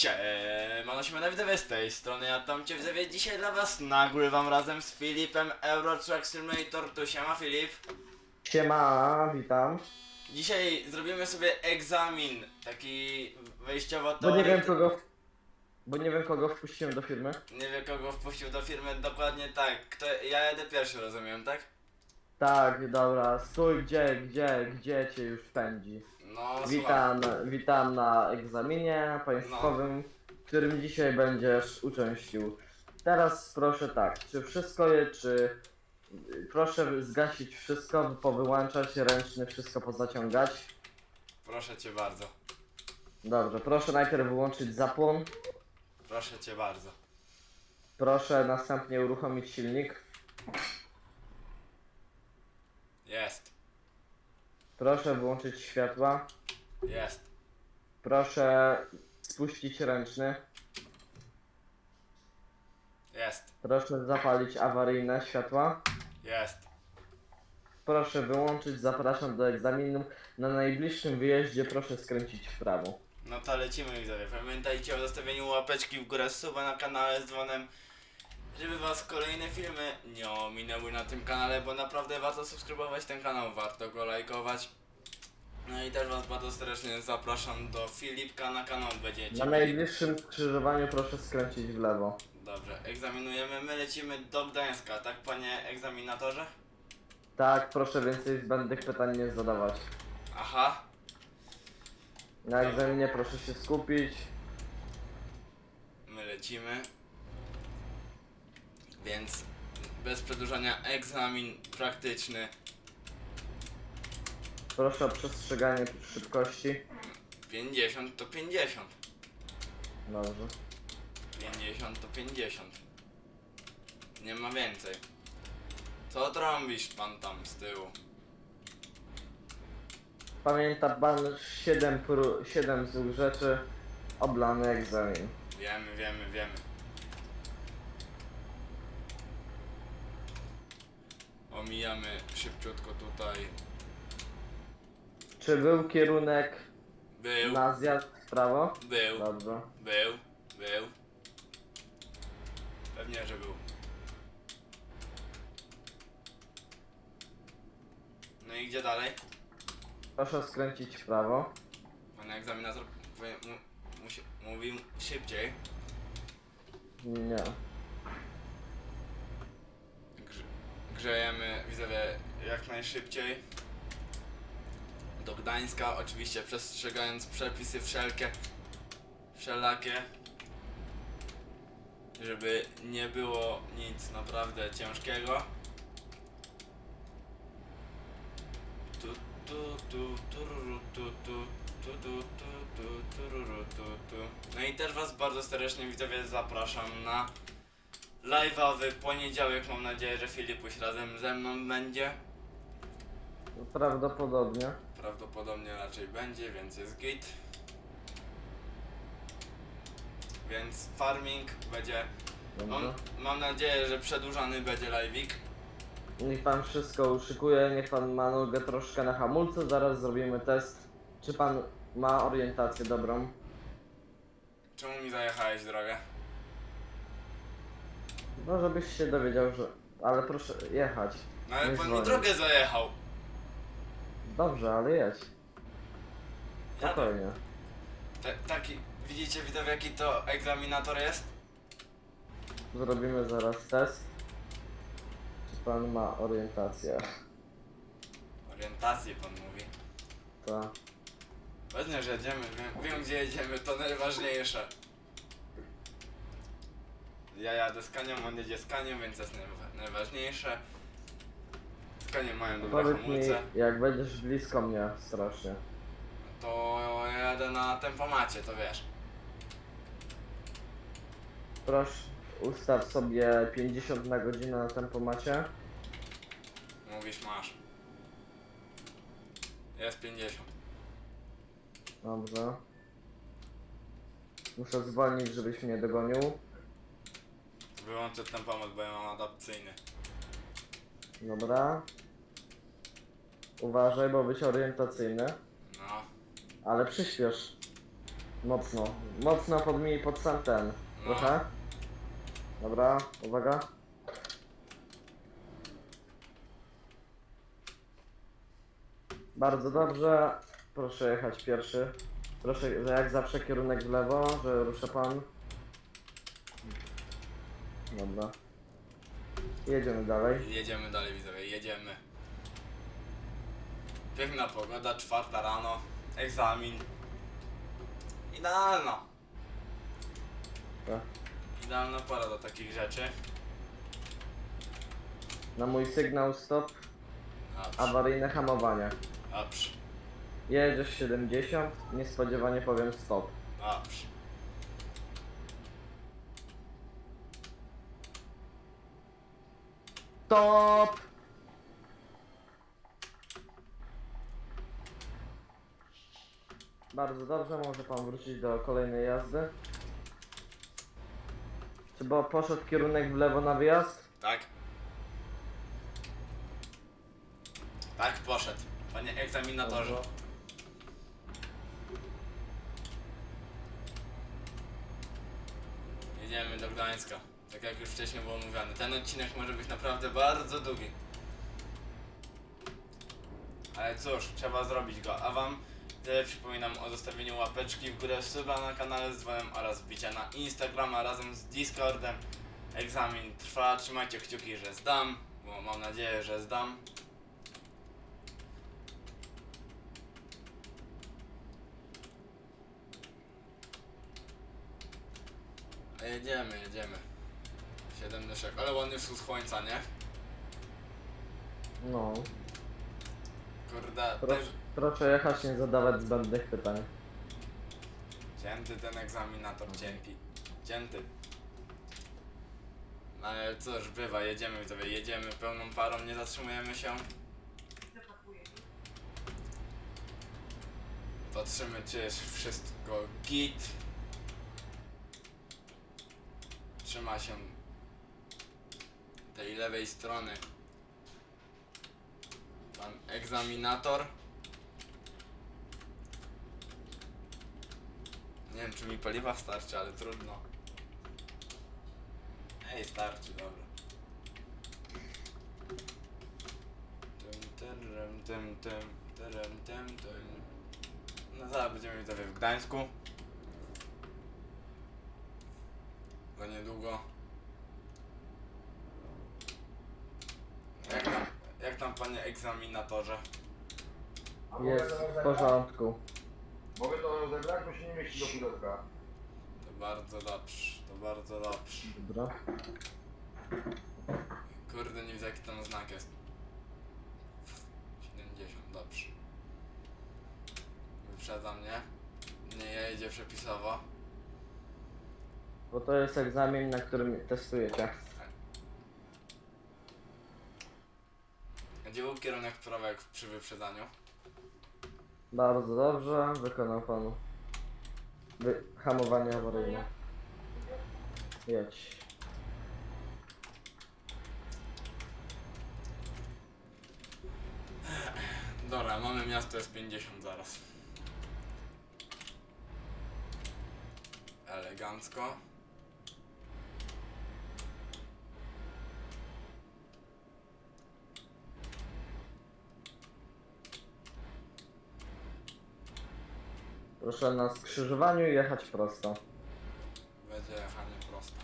Siemano, siemano, widzowie z tej strony, ja Tomcie widzowie, dzisiaj dla was nagrywam razem z Filipem Euro Truck Simulator, tu siema Filip. Siema, witam. Dzisiaj zrobimy sobie egzamin, taki wejściowo Bo nie wiem kogo. Bo nie wiem kogo wpuściłem do firmy. Nie wiem kogo wpuścił do firmy, dokładnie tak, Kto, ja jedę pierwszy, rozumiem, tak? Tak, dobra. Stój, gdzie, gdzie, gdzie cię już pędzi? No. Witam, witam na egzaminie państwowym, w którym dzisiaj będziesz uczęścił. Teraz proszę tak, czy wszystko je, czy proszę zgasić wszystko, powyłączać ręczny, wszystko pozaciągać. Proszę cię bardzo, Dobrze, proszę najpierw wyłączyć zapłon. proszę cię bardzo. Proszę następnie uruchomić silnik. Jest, Proszę wyłączyć światła. jest, Proszę spuścić ręczny. jest, Proszę zapalić awaryjne światła. jest. Proszę wyłączyć, zapraszam do egzaminu. Na najbliższym wyjeździe proszę skręcić w prawo. No to lecimy widzowie. Pamiętajcie o zostawieniu łapeczki w górę, suba na kanale z dzwonem, żeby was kolejne filmy nie ominęły na tym kanale, bo naprawdę warto subskrybować ten kanał, warto go lajkować. No i też was bardzo serdecznie zapraszam do Filipka na kanał, będziecie Na najbliższym skrzyżowaniu proszę skręcić w lewo. Dobrze, egzaminujemy, my lecimy do Gdańska, tak panie egzaminatorze? Tak, proszę więcej zbędnych pytań nie zadawać. Aha, Na egzaminie proszę się skupić. my lecimy. Więc bez przedłużania egzamin praktyczny. Proszę o przestrzeganie szybkości. 50 to 50. Dobrze. 50 to 50. Nie ma więcej. Co trąbisz pan tam z tyłu? Pamięta pan 7, pró- 7 złych rzeczy. Oblany egzamin. Wiemy, wiemy, wiemy. Omijamy szybciutko tutaj. Czy był kierunek Był, na zjazd w prawo? był, Dobrze. był, był. Pewnie, że był. No i gdzie dalej? Proszę skręcić w prawo. Pan egzaminator powie, mu, musi, mówił szybciej. Nie. Grzejemy widzowie jak najszybciej. Do Gdańska, oczywiście przestrzegając przepisy wszelkie, wszelakie. Żeby nie było nic naprawdę ciężkiego. Tu, tu, tu, tururu, tu, tu, tu, tu, tu, tu, tururu, tu, tu. No i też Was bardzo serdecznie widzowie zapraszam na live'owy poniedziałek. Mam nadzieję, że Filipuś razem ze mną będzie. Prawdopodobnie. Prawdopodobnie raczej będzie, więc jest git. Więc farming będzie. Mam, Dobrze. mam nadzieję, że przedłużany będzie live'ik. Niech pan wszystko uszykuje, niech pan ma nogę troszkę na hamulcu, zaraz zrobimy test. Czy pan ma orientację dobrą? Czemu mi zajechałeś drogę? No żebyś się dowiedział, że... Ale proszę jechać. No ale Nie pan mi dzwonię. drogę zajechał. Dobrze, ale jedź. Spokojnie. Te, taki, widzicie widzowie jaki to egzaminator jest? Zrobimy zaraz test. Czy pan ma orientację? Orientację pan mówi. To... Pewnie, że jedziemy, wiem, wiem gdzie jedziemy, to najważniejsze. Ja jadę z Kanią, on jedzie z Kanią, więc to jest najwa- najważniejsze. Z Kanią mają dobre Powiedz mi, hamulce. jak będziesz blisko mnie strasznie. To ja jadę na tempomacie, to wiesz. Proszę, ustaw sobie 50 na godzinę na tempomacie. Mówisz masz. Jest 50. Dobrze. Muszę zwolnić, żebyś mnie dogonił. Wyłączę tempomat, bo ja mam adapcyjny. Dobra. Uważaj, bo być orientacyjny. No. Ale przyspiesz. Mocno. Mocno pod mi, pod sam ten. Trochę. Dobra, uwaga. Bardzo dobrze. Proszę jechać pierwszy. Proszę, że jak zawsze kierunek w lewo, że rusza pan. Dobra. Jedziemy dalej. Jedziemy dalej widzowie, jedziemy. Piękna pogoda, czwarta rano, egzamin. Idealna. Tak. Idealna pora do takich rzeczy. Na mój sygnał stop, Dobrze, awaryjne hamowanie. dobrze, Jedziesz 70, niespodziewanie powiem stop. dobrze. Stop! Bardzo dobrze, może pan wrócić do kolejnej jazdy. Czy bo poszedł kierunek w lewo na wyjazd? Tak? Tak, poszedł. Panie egzaminatorze. Jedziemy do Gdańska. Tak jak już wcześniej było mówione. Ten odcinek może być naprawdę bardzo długi. Ale cóż, trzeba zrobić go. A wam tyle przypominam o zostawieniu łapeczki w górę, suba na kanale z dzwonem oraz wbicia na Instagrama razem z Discordem. Egzamin trwa, trzymajcie kciuki, że zdam, bo mam nadzieję, że zdam. Jedziemy, jedziemy. 7 dyszek, ale ładny wschód słońca, nie? No. Kurde, Proszę, proszę jechać, nie zadawać zbędnych pytań. Cięty ten egzaminator, cięty. Cięty. No ale cóż, bywa, jedziemy sobie, jedziemy pełną parą, nie zatrzymujemy się. Patrzymy, czy jest wszystko git. Trzyma się tej lewej strony. Pan egzaminator. Nie wiem, czy mi paliwa starczy, ale trudno. Ej, starczy, dobra. Tym, tyrem, tym, tym, tyrem, tym, tym. No zaraz będziemy widzowie w Gdańsku. Za niedługo. Jak tam, jak tam panie egzaminatorze? Jest w porządku. Mogę to rozebrać, bo się nie mieści do pudełka. To bardzo dobrze, to bardzo dobrze. Dobra. Kurde, nie widzę jaki tam znak jest. 70, dobrze. Wyprzedza mnie. Nie jedzie przepisowo. Bo to jest egzamin, na którym testujecie. Gdzie był kierunek jak przy wyprzedzaniu? Bardzo dobrze, wykonał pan wy hamowanie awaryjne. Jedź. Dobra, mamy miasto S50 zaraz. Elegancko. Proszę na skrzyżowaniu jechać prosto. Będzie jechanie prosto.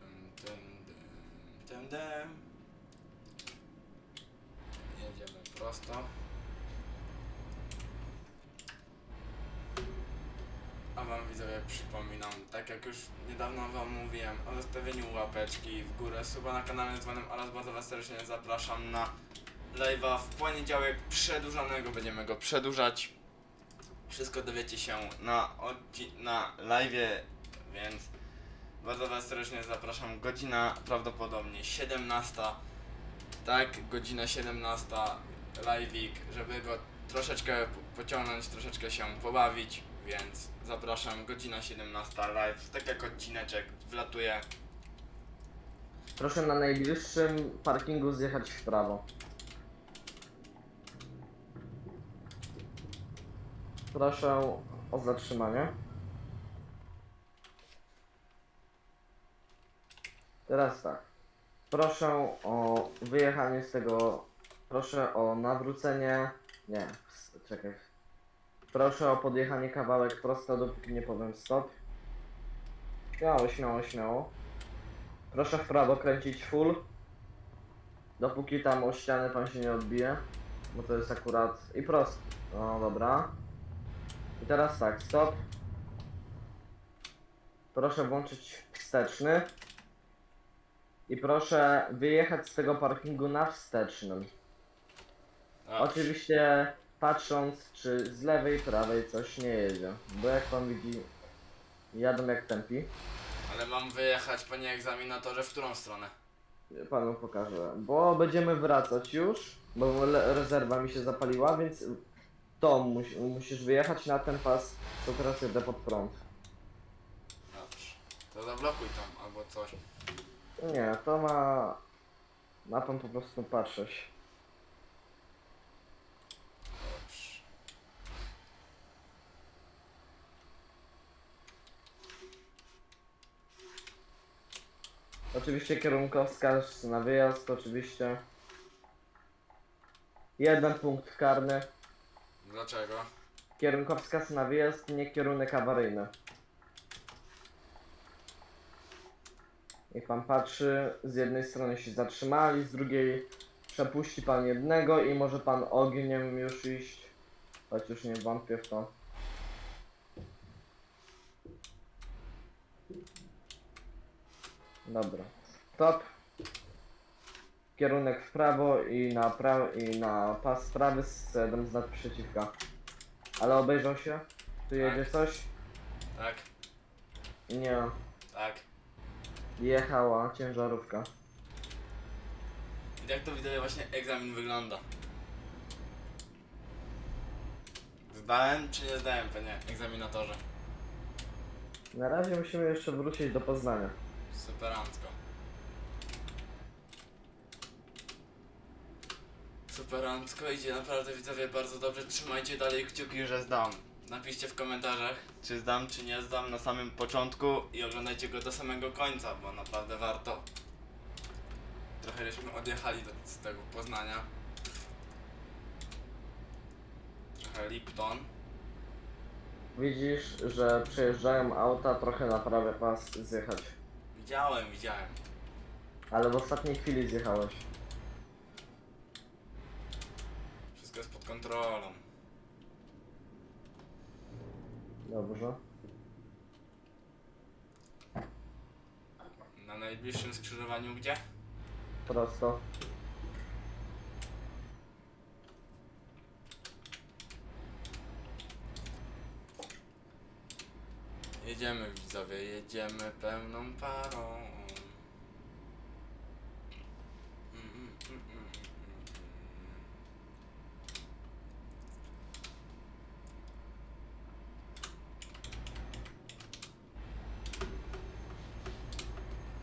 Dym, dym, dym, dym, dym. Jedziemy prosto. A wam widzowie przypominam, tak jak już niedawno wam mówiłem o zostawieniu łapeczki w górę, suba na kanale dzwonem oraz bardzo was serdecznie zapraszam na live'a w poniedziałek przedłużanego, będziemy go przedłużać. Wszystko dowiecie się na, na live'ie, więc bardzo was serdecznie zapraszam. Godzina prawdopodobnie 17. Tak, godzina 17. Live'ik, żeby go troszeczkę po- pociągnąć, troszeczkę się pobawić, więc zapraszam. Godzina 17 live, tak jak odcineczek wlatuje Proszę na najbliższym parkingu zjechać w prawo. Proszę o zatrzymanie. Teraz tak. Proszę o wyjechanie z tego. Proszę o nawrócenie. Nie, czekaj. Proszę o podjechanie kawałek prosto, dopóki nie powiem stop. Śmiało, śmiało, śmiało. Proszę w prawo kręcić full. Dopóki tam o ścianę pan się nie odbije. Bo to jest akurat. I prosto. No dobra. I teraz tak, stop. Proszę włączyć wsteczny. I proszę wyjechać z tego parkingu na wstecznym. A, Oczywiście patrząc, czy z lewej, prawej coś nie jedzie. Bo jak pan widzi, jadą jak tempi. ale mam wyjechać, panie egzaminatorze, w którą stronę? Panu pokażę. Bo będziemy wracać już, bo le- rezerwa mi się zapaliła, więc to musi, musisz wyjechać na ten pas, co teraz jedę pod prąd. Dobrze. To zablokuj tam albo coś. Nie, to ma... Ma pan po prostu patrzeć. Oczywiście kierunkowskaz na wyjazd, oczywiście. Jeden punkt karny. Dlaczego? Kierunkowskaz na wyjazd, nie kierunek awaryjny. Niech pan patrzy, z jednej strony się zatrzymali, z drugiej przepuści pan jednego i może pan ogniem już iść. Choć już nie wątpię w to. Dobra. Stop. Kierunek w prawo i na prawo i na pas prawy z jeden znak przeciwka. Ale obejrzał się? Tu jedzie coś? Tak, Nie. tak. Jechała ciężarówka. I tak to widać właśnie egzamin wygląda. Zdałem czy nie zdałem, panie egzaminatorze? Na razie musimy jeszcze wrócić do Poznania. Superancko. Superancko idzie naprawdę widzowie bardzo dobrze. Trzymajcie dalej kciuki, że zdam. Napiszcie w komentarzach, czy zdam, czy nie zdam na samym początku i oglądajcie go do samego końca, bo naprawdę warto. Trochę żeśmy odjechali do, z tego Poznania. Trochę Lipton. Widzisz, że przejeżdżają auta, trochę na prawy pas zjechać. Widziałem, widziałem. Ale w ostatniej chwili zjechałeś. Wszystko jest pod kontrolą. Dobrze. Na najbliższym skrzyżowaniu gdzie? Prosto. Jedziemy widzowie, jedziemy pełną parą. Mm.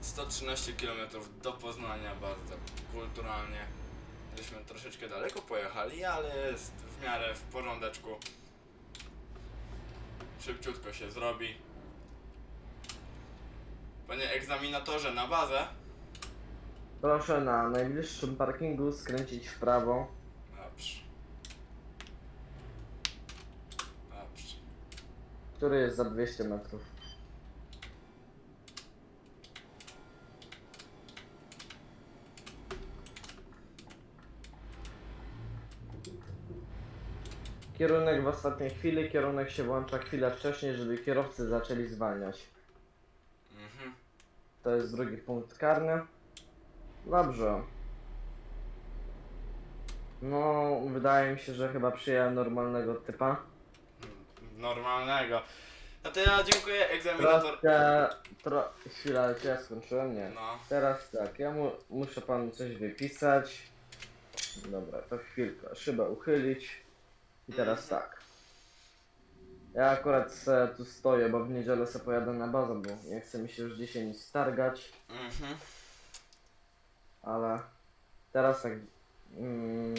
113 km do Poznania, bardzo kulturalnie. Żeśmy troszeczkę daleko pojechali, ale jest w miarę w porządeczku. Szybciutko się zrobi. Panie egzaminatorze, na bazę. Proszę na najbliższym parkingu skręcić w prawo. Dobrze. Dobrze. który jest za 200 metrów. Kierunek w ostatniej chwili, kierunek się włącza chwilę wcześniej, żeby kierowcy zaczęli zwalniać. To jest drugi punkt karny. Dobrze. No, wydaje mi się, że chyba przyjąłem normalnego typa. Normalnego. No to ja dziękuję egzaminator. Troszkę, tro... Chwila, czy ja skończyłem? Nie. No. Teraz tak, ja mu, muszę panu coś wypisać. Dobra, to chwilkę. Szybę uchylić. I teraz Mhm. tak. Ja akurat se tu stoję, bo w niedzielę se pojadę na bazę, bo nie chce mi się już dzisiaj nic stargać. Mhm. ale teraz tak. Mm,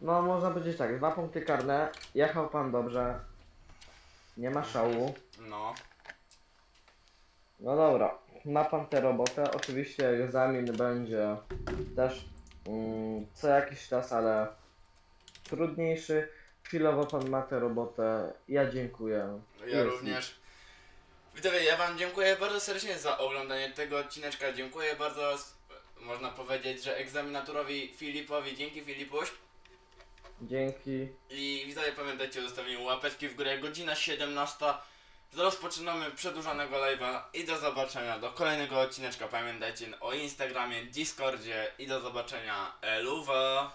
no, można powiedzieć tak, dwa punkty karne. Jechał pan dobrze. Nie ma szału. No. No dobra, ma pan tę robotę. Oczywiście egzamin będzie też mm, co jakiś czas, ale trudniejszy. Chwilowo pan ma tę robotę. Ja dziękuję. Ja Jest również. Widzowie, ja wam dziękuję bardzo serdecznie za oglądanie tego odcineczka. Dziękuję bardzo, s- można powiedzieć, że egzaminatorowi Filipowi. Dzięki Filipuś. Dzięki. I widzowie, pamiętajcie o zostawieniu łapeczki w górę. Godzina 17. Rozpoczynamy przedłużonego live'a i do zobaczenia do kolejnego odcineczka. Pamiętajcie o Instagramie, Discordzie i do zobaczenia. Eluwa!